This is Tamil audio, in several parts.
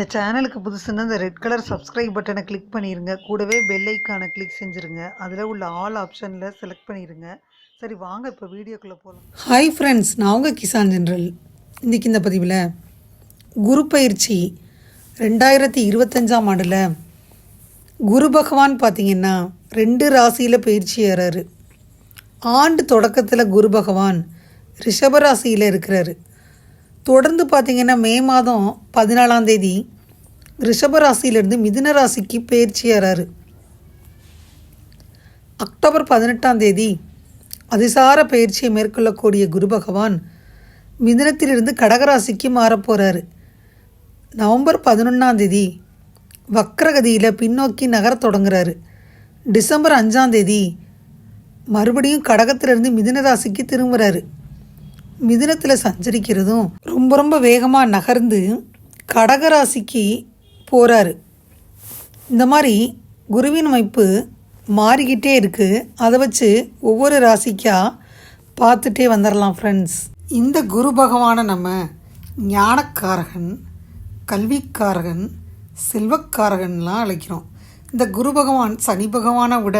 இந்த சேனலுக்கு புதுசுன்னா இந்த ரெட் கலர் சப்ஸ்கிரைப் பட்டனை கிளிக் பண்ணிடுங்க கூடவே பெல் ஐக்கானை கிளிக் செஞ்சுருங்க. அதில் உள்ள ஆல் ஆப்ஷனில் செலக்ட் பண்ணிடுங்க சரி வாங்க இப்போ வீடியோக்குள்ளே போகலாம் ஹாய் ஃப்ரெண்ட்ஸ் நான் உங்கள் கிசான் ஜென்ரல். இன்றைக்கி இந்த பதிவில் குரு பயிற்சி ரெண்டாயிரத்தி இருபத்தஞ்சாம் ஆண்டில் குரு பகவான் பார்த்திங்கன்னா ரெண்டு ராசியில் பயிற்சி ஏறாரு. ஆண்டு தொடக்கத்தில் குரு பகவான் ரிஷபராசியில் இருக்கிறாரு. தொடர்ந்து பார்த்திங்கன்னா மே மாதம் பதினாலாம் தேதி ரிஷப ராசியிலேருந்து மிதுன ராசிக்கு பயிற்சி ஏறாரு. அக்டோபர் பதினெட்டாம் தேதி அதிசார பயிற்சியை மேற்கொள்ளக்கூடிய குரு பகவான் மிதுனத்திலிருந்து கடகராசிக்கு மாறப்போகிறாரு நவம்பர் பதினொன்றாம் தேதி வக்ரகதியில் பின்னோக்கி நகரத் தொடங்குறாரு. டிசம்பர் அஞ்சாம் தேதி மறுபடியும் கடகத்திலிருந்து மிதுன ராசிக்கு திரும்புகிறாரு மிதுனத்தில் சஞ்சரிக்கிறதும் ரொம்ப ரொம்ப வேகமாக நகர்ந்து கடகராசிக்கு போகிறாரு இந்த மாதிரி குருவின் அமைப்பு மாறிக்கிட்டே இருக்குது அதை வச்சு ஒவ்வொரு ராசிக்காக பார்த்துட்டே வந்துடலாம் ஃப்ரெண்ட்ஸ் இந்த குரு பகவானை நம்ம ஞானக்காரகன் கல்விக்காரகன் செல்வக்காரகன்லாம் அழைக்கிறோம். இந்த குரு பகவான் சனி பகவானை விட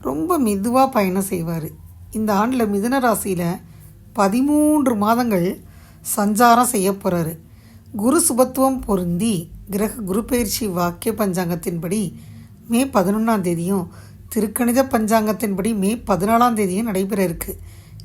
ரொம்ப மெதுவாக பயணம் செய்வார். இந்த ஆண்டில் மிதுன ராசியில் பதிமூன்று மாதங்கள் சஞ்சாரம் செய்ய போகிறாரு குரு சுபத்துவம் பொருந்தி கிரக குரு பயிற்சி வாக்கிய பஞ்சாங்கத்தின்படி மே பதினொன்றாம் தேதியும் திருக்கணித பஞ்சாங்கத்தின்படி மே பதினாலாம் தேதியும் நடைபெற இருக்கு.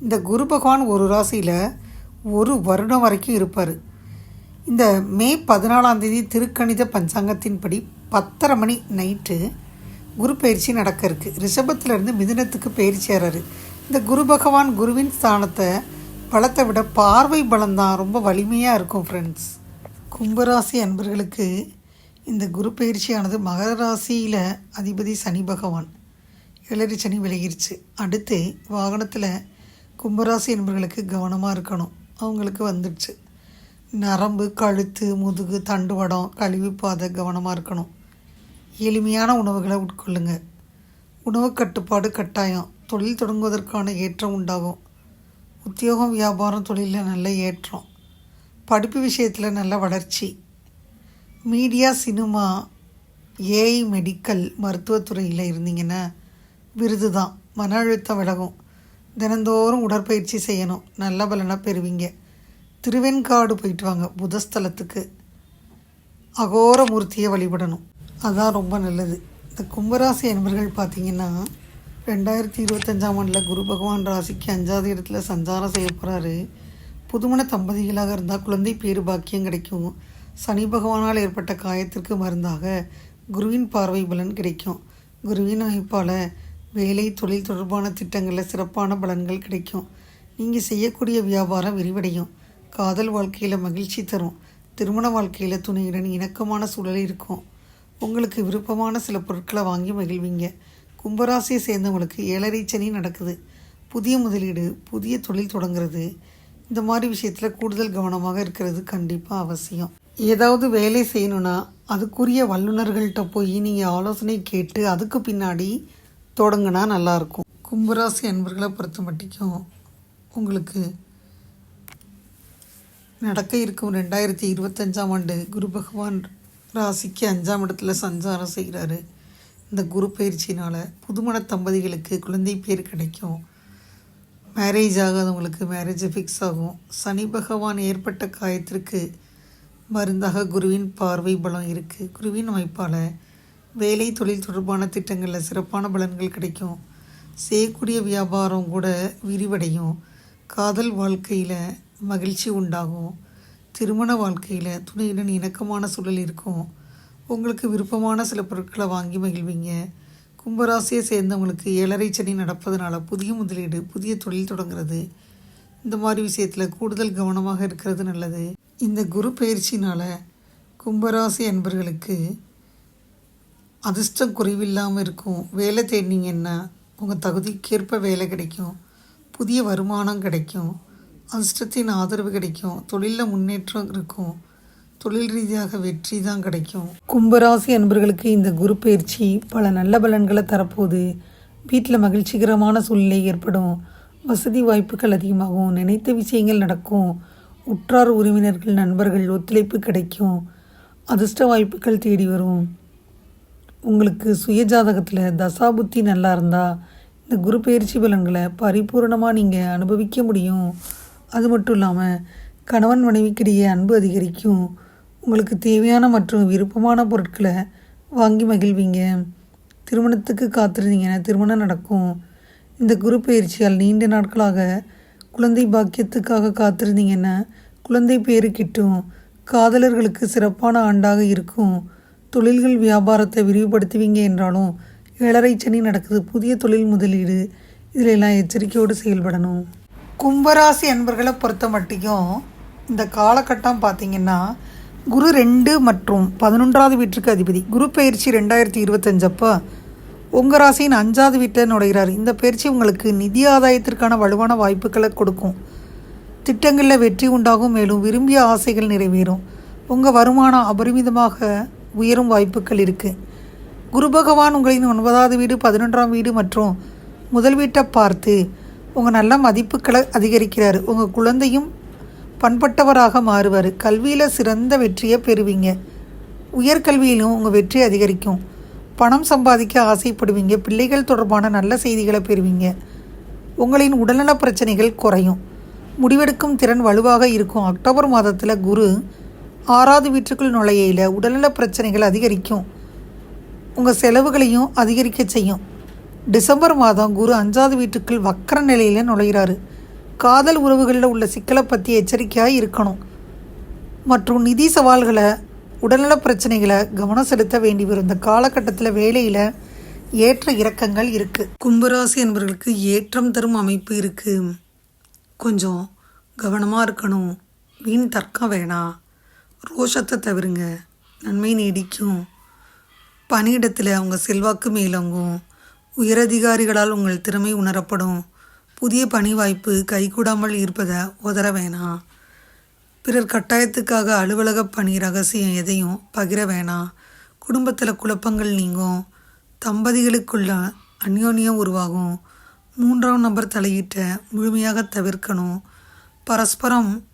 இந்த குரு பகவான் ஒரு ராசியில் ஒரு வருடம் வரைக்கும் இருப்பார். இந்த மே பதினாலாம் தேதி திருக்கணித பஞ்சாங்கத்தின்படி பத்தரை மணி நைட்டு குரு பயிற்சி நடக்க இருக்கு. ரிஷபத்திலிருந்து மிதுனத்துக்கு பயிற்சி இந்த குரு பகவான் குருவின் ஸ்தானத்தை பலத்தை விட பார்வை பலம்தான் ரொம்ப வலிமையாக இருக்கும் ஃப்ரெண்ட்ஸ் கும்பராசி அன்பர்களுக்கு இந்த குரு பயிற்சியானது மகர ராசியில் அதிபதி சனி பகவான். இளறி சனி விலகிருச்சு. அடுத்து வாகனத்தில் கும்பராசி என்பர்களுக்கு கவனமாக இருக்கணும். அவங்களுக்கு வந்துடுச்சு நரம்பு கழுத்து முதுகு தண்டுவடம் கழிவு பாதை கவனமாக இருக்கணும். எளிமையான உணவுகளை உட்கொள்ளுங்க. உணவு கட்டுப்பாடு கட்டாயம். தொழில் தொடங்குவதற்கான ஏற்றம் உண்டாகும். உத்தியோகம் வியாபாரம் தொழிலில் நல்ல ஏற்றம். படிப்பு விஷயத்தில் நல்ல வளர்ச்சி. மீடியா சினிமா ஏஐ மெடிக்கல் மருத்துவத்துறையில் இருந்தீங்கன்னா விருது தான் மன அழுத்தம் விலகும். தினந்தோறும் உடற்பயிற்சி செய்யணும். நல்ல பலனாக பெறுவீங்க. திருவெண்காடு போயிட்டு வாங்க புதஸ்தலத்துக்கு. அகோர மூர்த்தியை வழிபடணும். அதுதான் ரொம்ப நல்லது. இந்த கும்பராசி என்பர்கள் பார்த்தீங்கன்னா ரெண்டாயிரத்தி இருபத்தஞ்சாம் ஆண்டில் குரு பகவான் ராசிக்கு அஞ்சாவது இடத்துல சஞ்சாரம் செய்ய போகிறாரு புதுமண தம்பதிகளாக இருந்தால் குழந்தை பேறு பாக்கியம் கிடைக்கும். சனி பகவானால் ஏற்பட்ட காயத்திற்கு மருந்தாக குருவின் பார்வை பலன் கிடைக்கும். குருவின் அமைப்பால் வேலை தொழில் தொடர்பான திட்டங்களில் சிறப்பான பலன்கள் கிடைக்கும். நீங்கள் செய்யக்கூடிய வியாபாரம் விரிவடையும். காதல் வாழ்க்கையில் மகிழ்ச்சி தரும். திருமண வாழ்க்கையில் துணையுடன் இணக்கமான சூழல் இருக்கும். உங்களுக்கு விருப்பமான சில பொருட்களை வாங்கி மகிழ்வீங்க. கும்பராசியை சேர்ந்தவங்களுக்கு ஏழரை சனி நடக்குது. புதிய முதலீடு புதிய தொழில் தொடங்குறது இந்த மாதிரி விஷயத்தில் கூடுதல் கவனமாக இருக்கிறது கண்டிப்பாக அவசியம். ஏதாவது வேலை செய்யணும்னா அதுக்குரிய வல்லுநர்கள்ட்ட போய் நீங்கள் ஆலோசனை கேட்டு அதுக்கு பின்னாடி தொடங்கினா நல்லாயிருக்கும் கும்பராசி அன்பர்களை பொறுத்த மட்டும் உங்களுக்கு நடக்க இருக்கும் ரெண்டாயிரத்தி இருபத்தஞ்சாம் ஆண்டு குரு பகவான் ராசிக்கு அஞ்சாம் இடத்துல சஞ்சாரம் செய்கிறாரு இந்த குரு பயிற்சினால் புதுமண தம்பதிகளுக்கு குழந்தை பேர் கிடைக்கும். மேரேஜ் ஆகாதவங்களுக்கு மேரேஜ் ஃபிக்ஸ் ஆகும். சனி பகவான் ஏற்பட்ட காயத்திற்கு மருந்தாக குருவின் பார்வை பலம் இருக்குது குருவின் அமைப்பால் வேலை தொழில் தொடர்பான திட்டங்களில் சிறப்பான பலன்கள் கிடைக்கும். செய்யக்கூடிய வியாபாரம் கூட விரிவடையும். காதல் வாழ்க்கையில் மகிழ்ச்சி உண்டாகும். திருமண வாழ்க்கையில் துணையுடன் இணக்கமான சூழல் இருக்கும். உங்களுக்கு விருப்பமான சில பொருட்களை வாங்கி மகிழ்வீங்க. கும்பராசியை சேர்ந்தவங்களுக்கு ஏழரை சனி நடப்பதனால புதிய முதலீடு புதிய தொழில் தொடங்குறது. இந்த மாதிரி விஷயத்தில் கூடுதல் கவனமாக இருக்கிறது நல்லது. இந்த குரு பயிற்சினால் கும்பராசி அன்பர்களுக்கு அதிர்ஷ்டம் குறைவில்லாமல் இருக்கும். வேலை தேடினீங்கன்னா உங்கள் தகுதிக்கேற்ப வேலை கிடைக்கும். புதிய வருமானம் கிடைக்கும். அதிர்ஷ்டத்தின் ஆதரவு கிடைக்கும். தொழிலில் முன்னேற்றம் இருக்கும். தொழில் ரீதியாக வெற்றி தான் கிடைக்கும். கும்பராசி அன்பர்களுக்கு இந்த குரு பயிற்சி பல நல்ல பலன்களை தரப்போகுது. வீட்டில் மகிழ்ச்சிகரமான சூழ்நிலை ஏற்படும். வசதி வாய்ப்புகள் அதிகமாகும். நினைத்த விஷயங்கள் நடக்கும். உற்றார் உறவினர்கள் நண்பர்கள் ஒத்துழைப்பு கிடைக்கும். அதிர்ஷ்ட வாய்ப்புகள் தேடி வரும். உங்களுக்கு சுய ஜாதகத்தில் தசாபுத்தி நல்லா இருந்தால் இந்த குரு பயிற்சி பலன்களை பரிபூரணமாக நீங்கள் அனுபவிக்க முடியும். அது மட்டும் இல்லாமல் கணவன் மனைவிக்கிடையே அன்பு அதிகரிக்கும். உங்களுக்கு தேவையான மற்றும் விருப்பமான பொருட்களை வாங்கி மகிழ்வீங்க. திருமணத்துக்கு காத்திருந்தீங்கன்னா திருமணம் நடக்கும். இந்த குரு பயிற்சியால் நீண்ட நாட்களாக குழந்தை பாக்கியத்துக்காக காத்திருந்தீங்கன்னா குழந்தை பேரு கிட்டும். காதலர்களுக்கு சிறப்பான ஆண்டாக இருக்கும். தொழில்கள் வியாபாரத்தை விரிவுபடுத்துவீங்க என்றாலும் ஏழரை சனி நடக்குது. புதிய தொழில் முதலீடு இதில் எல்லாம் எச்சரிக்கையோடு செயல்படணும். கும்பராசி அன்பர்களை பொறுத்த மட்டும் இந்த காலகட்டம் பார்த்தீங்கன்னா குரு ரெண்டு மற்றும் பதினொன்றாவது வீட்டிற்கு அதிபதி. குரு பயிற்சி ரெண்டாயிரத்தி இருபத்தஞ்சப்போ உங்கள் ராசியின் அஞ்சாவது வீட்டில் நுழைகிறார். இந்த பயிற்சி உங்களுக்கு நிதி ஆதாயத்திற்கான வலுவான வாய்ப்புகளை கொடுக்கும். திட்டங்களில் வெற்றி உண்டாகும். மேலும் விரும்பிய ஆசைகள் நிறைவேறும். உங்கள் வருமானம் அபரிமிதமாக உயரும் வாய்ப்புகள் இருக்குது குரு பகவான் உங்களின் ஒன்பதாவது வீடு பதினொன்றாம் வீடு மற்றும் முதல் வீட்டை பார்த்து உங்கள் நல்ல மதிப்புகளை அதிகரிக்கிறார். உங்கள் குழந்தையும் பண்பட்டவராக மாறுவார். கல்வியில் சிறந்த வெற்றியை பெறுவீங்க. உயர்கல்வியிலும் உங்கள் வெற்றி அதிகரிக்கும். பணம் சம்பாதிக்க ஆசைப்படுவீங்க. பிள்ளைகள் தொடர்பான நல்ல செய்திகளை பெறுவீங்க. உங்களின் உடல்நல பிரச்சனைகள் குறையும். முடிவெடுக்கும் திறன் வலுவாக இருக்கும். அக்டோபர் மாதத்தில் குரு ஆறாவது வீட்டுக்குள் நுழையில உடல்நல பிரச்சனைகள் அதிகரிக்கும். உங்கள் செலவுகளையும் அதிகரிக்க செய்யும். டிசம்பர் மாதம் குரு அஞ்சாவது வீட்டுக்குள் வக்கர நிலையில் நுழைகிறாரு காதல் உறவுகளில் உள்ள சிக்கலை பற்றி எச்சரிக்கையாக இருக்கணும். மற்றும் நிதி சவால்களை உடல்நல பிரச்சனைகளை கவனம் செலுத்த வேண்டி வரும். இந்த காலகட்டத்தில் வேலையில் ஏற்ற இறக்கங்கள் இருக்குது கும்பராசி என்பவர்களுக்கு ஏற்றம் தரும் அமைப்பு இருக்குது கொஞ்சம் கவனமாக இருக்கணும். வீண் தர்க்கம் வேணாம். ரோஷத்தை தவிருங்க. நன்மை நீடிக்கும். பணியிடத்தில் அவங்க செல்வாக்கு மேலோங்கும். உயரதிகாரிகளால் உங்கள் திறமை உணரப்படும். புதிய பணி வாய்ப்பு கைகூடாமல் இருப்பதை உதற வேணாம் பிறர் கட்டாயத்துக்காக அலுவலக பணி ரகசியம் எதையும் பகிர வேணாம் குடும்பத்தில் குழப்பங்கள் நீங்கும். தம்பதிகளுக்குள்ள அந்யோன்யம் உருவாகும். மூன்றாம் நபர் தலையிட்ட முழுமையாக தவிர்க்கணும். பரஸ்பரம்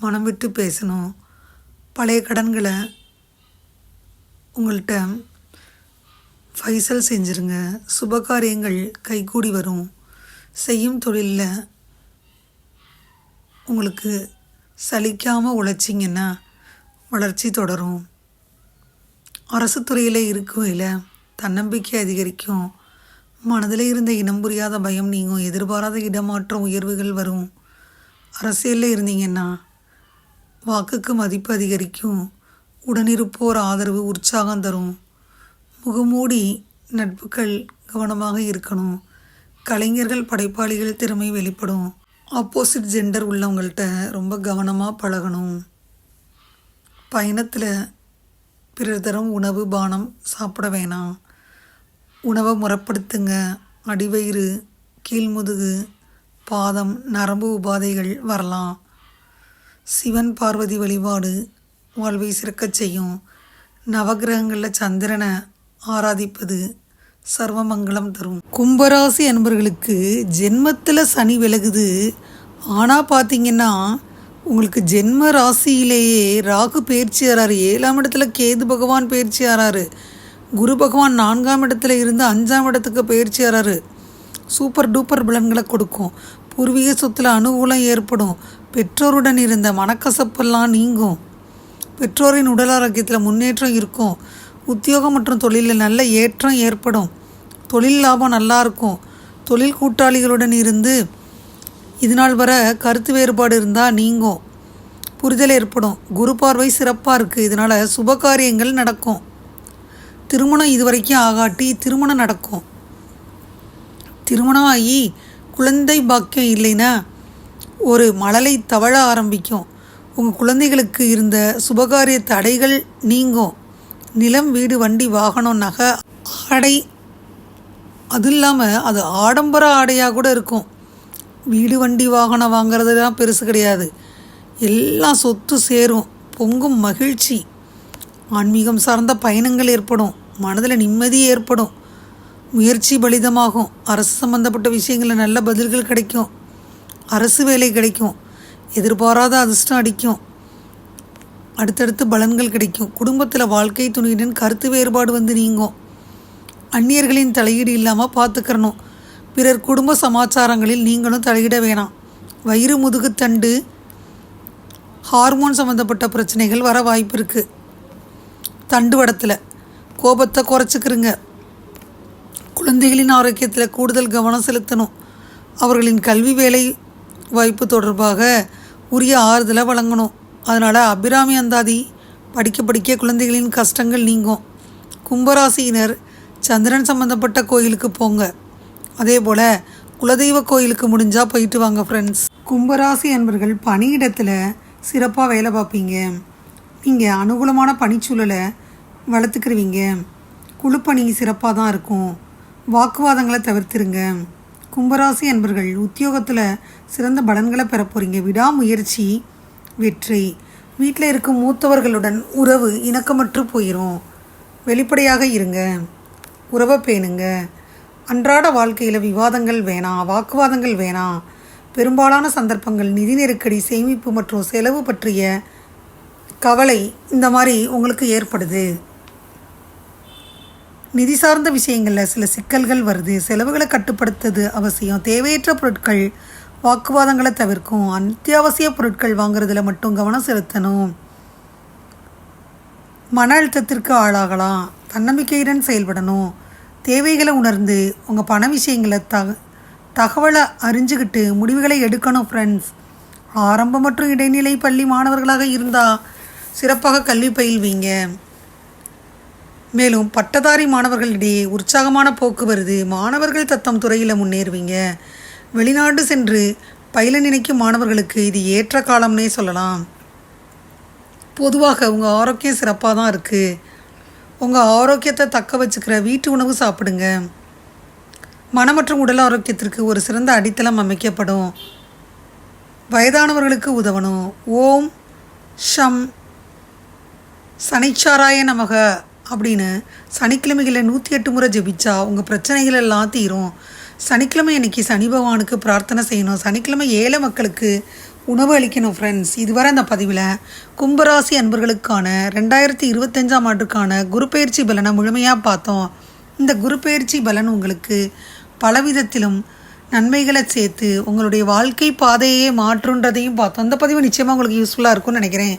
மனம் விட்டு பேசணும். பழைய கடன்களை உங்கள்கிட்ட ஃபைசல் செஞ்சுருங்க. சுபகாரியங்கள் கைகூடி வரும். செய்யும் தொழிலில் உங்களுக்கு சலிக்காமல் உழைச்சிங்கன்னா வளர்ச்சி தொடரும். அரசு துறையில் இருக்கையில் தன்னம்பிக்கை அதிகரிக்கும். மனதில் இருந்த இனம் புரியாத பயம் நீங்கும். எதிர்பாராத இடமாற்றம் உயர்வுகள் வரும். அரசியலில் இருந்தீங்கன்னா வாக்குக்கு மதிப்பு அதிகரிக்கும். உடனிருப்போர் ஆதரவு உற்சாகம் தரும். முகமூடி நட்புகள் கவனமாக இருக்கணும். கலைஞர்கள் படைப்பாளிகள் திறமை வெளிப்படும். ஆப்போசிட் ஜெண்டர் உள்ளவங்கள்ட்ட ரொம்ப கவனமாக பழகணும். பயணத்தில் பிறர் தரும் உணவு பானம் சாப்பிட வேணாம். உணவை முறப்படுத்துங்க. அடிவயிறு கீழ்முதுகு பாதம் நரம்பு உபாதைகள் வரலாம். சிவன் பார்வதி வழிபாடு வாழ்வை சிறக்கச் செய்யும். நவகிரகங்களில் சந்திரனை ஆராதிப்பது சர்வமங்கலம் தரும். கும்பராசி அன்பர்களுக்கு ஜென்மத்தில் சனி விலகுது. ஆனால் பார்த்தீங்கன்னா உங்களுக்கு ஜென்ம ராசியிலேயே ராகு பயிற்சி ஆறாரு ஏழாம் இடத்துல கேது பகவான் பயிற்சி ஆறாரு குரு பகவான் நான்காம் இடத்துல இருந்து அஞ்சாம் இடத்துக்கு பயிற்சி ஆறாரு சூப்பர் டூப்பர் பலன்களை கொடுக்கும். பூர்வீக சொத்தில் அனுகூலம் ஏற்படும். பெற்றோருடன் இருந்த மனக்கசப்பெல்லாம் நீங்கும். பெற்றோரின் உடல் ஆரோக்கியத்தில் முன்னேற்றம் இருக்கும். உத்தியோகம் மற்றும் தொழிலில் நல்ல ஏற்றம் ஏற்படும். தொழில் லாபம் நல்லா இருக்கும். தொழில் கூட்டாளிகளுடன் இருந்து இதுநாள் வர கருத்து வேறுபாடு இருந்தால் நீங்கும். புரிதல் ஏற்படும். குரு பார்வை சிறப்பாக இருக்குது இதனால் சுபகாரியங்கள் நடக்கும். திருமணம் இது வரைக்கும் ஆகாட்டி திருமணம் நடக்கும். திருமணம் ஆகி குழந்தை பாக்கியம் இல்லைன்னா ஒரு மழலை தவழ ஆரம்பிக்கும். உங்கள் குழந்தைகளுக்கு இருந்த சுபகாரிய தடைகள் நீங்கும். நிலம் வீடு வண்டி வாகனம் நகை ஆடை. அது இல்லாமல் அது ஆடம்பர ஆடையாக கூட இருக்கும். வீடு வண்டி வாகனம் வாங்குறதுலாம் பெருசு கிடையாது. எல்லாம் சொத்து சேரும். பொங்கும் மகிழ்ச்சி. ஆன்மீகம் சார்ந்த பயணங்கள் ஏற்படும். மனதில் நிம்மதி ஏற்படும். முயற்சி பலிதமாகும். அரசு சம்மந்தப்பட்ட விஷயங்களில் நல்ல பதில்கள் கிடைக்கும். அரசு வேலை கிடைக்கும். எதிர்பாராத அதிர்ஷ்டம் அடிக்கும். அடுத்தடுத்து பலன்கள் கிடைக்கும். குடும்பத்தில் வாழ்க்கை துணையுடன் கருத்து வேறுபாடு வந்து நீங்கும். அந்நியர்களின் தலையீடு இல்லாமல் பார்த்துக்கிறணும் பிறர் குடும்ப சமாச்சாரங்களில் நீங்களும் தலையிட வேணாம். வயிறு முதுகுத்தண்டு ஹார்மோன் சம்மந்தப்பட்ட பிரச்சனைகள் வர வாய்ப்பு இருக்குது தண்டுவடத்தில் கோபத்தை குறைச்சிக்கிறங்க குழந்தைகளின் ஆரோக்கியத்தில் கூடுதல் கவனம் செலுத்தணும். அவர்களின் கல்வி வேலை வாய்ப்பு தொடர்பாக உரிய ஆறுதலை வழங்கணும். அதனால் அபிராமி அந்தாதி படிக்க படிக்க குழந்தைகளின் கஷ்டங்கள் நீங்கும். கும்பராசியினர் சந்திரன் சம்மந்தப்பட்ட கோயிலுக்கு போங்க. அதே போல் குலதெய்வ கோயிலுக்கு முடிஞ்சால் போயிட்டு வாங்க ஃப்ரெண்ட்ஸ் கும்பராசி அன்பர்கள் பணியிடத்தில் சிறப்பாக வேலை பார்ப்பீங்க. நீங்கள் அனுகூலமான பணிச்சூழலை வளர்த்துக்கிருவீங்க. குழுப்பணி சிறப்பாக தான் இருக்கும். வாக்குவாதங்களை தவிர்த்துருங்க. கும்பராசி அன்பர்கள் உத்தியோகத்தில் சிறந்த பலன்களை பெற போகிறீங்க விடாமுயற்சி வெற்றி. வீட்டில் இருக்கும் மூத்தவர்களுடன் உறவு இணக்கமற்று போயிடும் வெளிப்படையாக இருங்க. உறவை பேணுங்க. அன்றாட வாழ்க்கையில் விவாதங்கள் வேணாம் வாக்குவாதங்கள் வேணாம் பெரும்பாலான சந்தர்ப்பங்கள் நிதி நெருக்கடி சேமிப்பு மற்றும் செலவு பற்றிய கவலை இந்த மாதிரி உங்களுக்கு ஏற்படுது. நிதி சார்ந்த விஷயங்களில் சில சிக்கல்கள் வருது. செலவுகளை கட்டுப்படுத்துறது அவசியம். தேவையற்ற பொருட்கள் வாக்குவாதங்களை தவிர்க்கும். அத்தியாவசிய பொருட்கள் வாங்குறதுல மட்டும் கவனம் செலுத்தணும். மன அழுத்தத்திற்கு ஆளாகலாம். தன்னம்பிக்கையுடன் செயல்படணும். தேவைகளை உணர்ந்து உங்கள் பண விஷயங்களை தக தகவலை அறிஞ்சுக்கிட்டு முடிவுகளை எடுக்கணும் ஃப்ரெண்ட்ஸ் ஆரம்ப மற்றும் இடைநிலை பள்ளி மாணவர்களாக இருந்தால் சிறப்பாக கல்வி பயில்வீங்க. மேலும் பட்டதாரி மாணவர்களிடையே உற்சாகமான போக்கு வருது. மாணவர்கள் தத்தம் துறையில் முன்னேறுவீங்க. வெளிநாடு சென்று பயில நினைக்கும் மாணவர்களுக்கு இது ஏற்ற காலம்னே சொல்லலாம். பொதுவாக உங்கள் ஆரோக்கியம் சிறப்பாக தான் இருக்குது உங்கள் ஆரோக்கியத்தை தக்க வச்சுக்கிற வீட்டு உணவு சாப்பிடுங்க. மன மற்றும் உடல் ஆரோக்கியத்திற்கு ஒரு சிறந்த அடித்தளம் அமைக்கப்படும். வயதானவர்களுக்கு உதவணும். ஓம் ஷம் சனிச்சாராய நமக அப்படின்னு சனிக்கிழமைகளில் நூற்றி எட்டு முறை ஜெபிச்சா உங்கள் பிரச்சனைகள் எல்லாம் தீரும். சனிக்கிழமை அன்னைக்கு சனி பகவானுக்கு பிரார்த்தனை செய்யணும். சனிக்கிழமை ஏழை மக்களுக்கு உணவு அளிக்கணும் ஃப்ரெண்ட்ஸ் இதுவரை அந்த பதிவில் கும்பராசி அன்பர்களுக்கான ரெண்டாயிரத்தி இருபத்தஞ்சாம் ஆண்டுக்கான குரு பயிற்சி பலனை முழுமையாக பார்த்தோம். இந்த குரு பயிற்சி பலன் உங்களுக்கு பலவிதத்திலும் நன்மைகளை சேர்த்து உங்களுடைய வாழ்க்கை பாதையே மாற்றுன்றதையும் பார்த்தோம். அந்த பதிவு நிச்சயமாக உங்களுக்கு யூஸ்ஃபுல்லாக இருக்கும்னு நினைக்கிறேன்.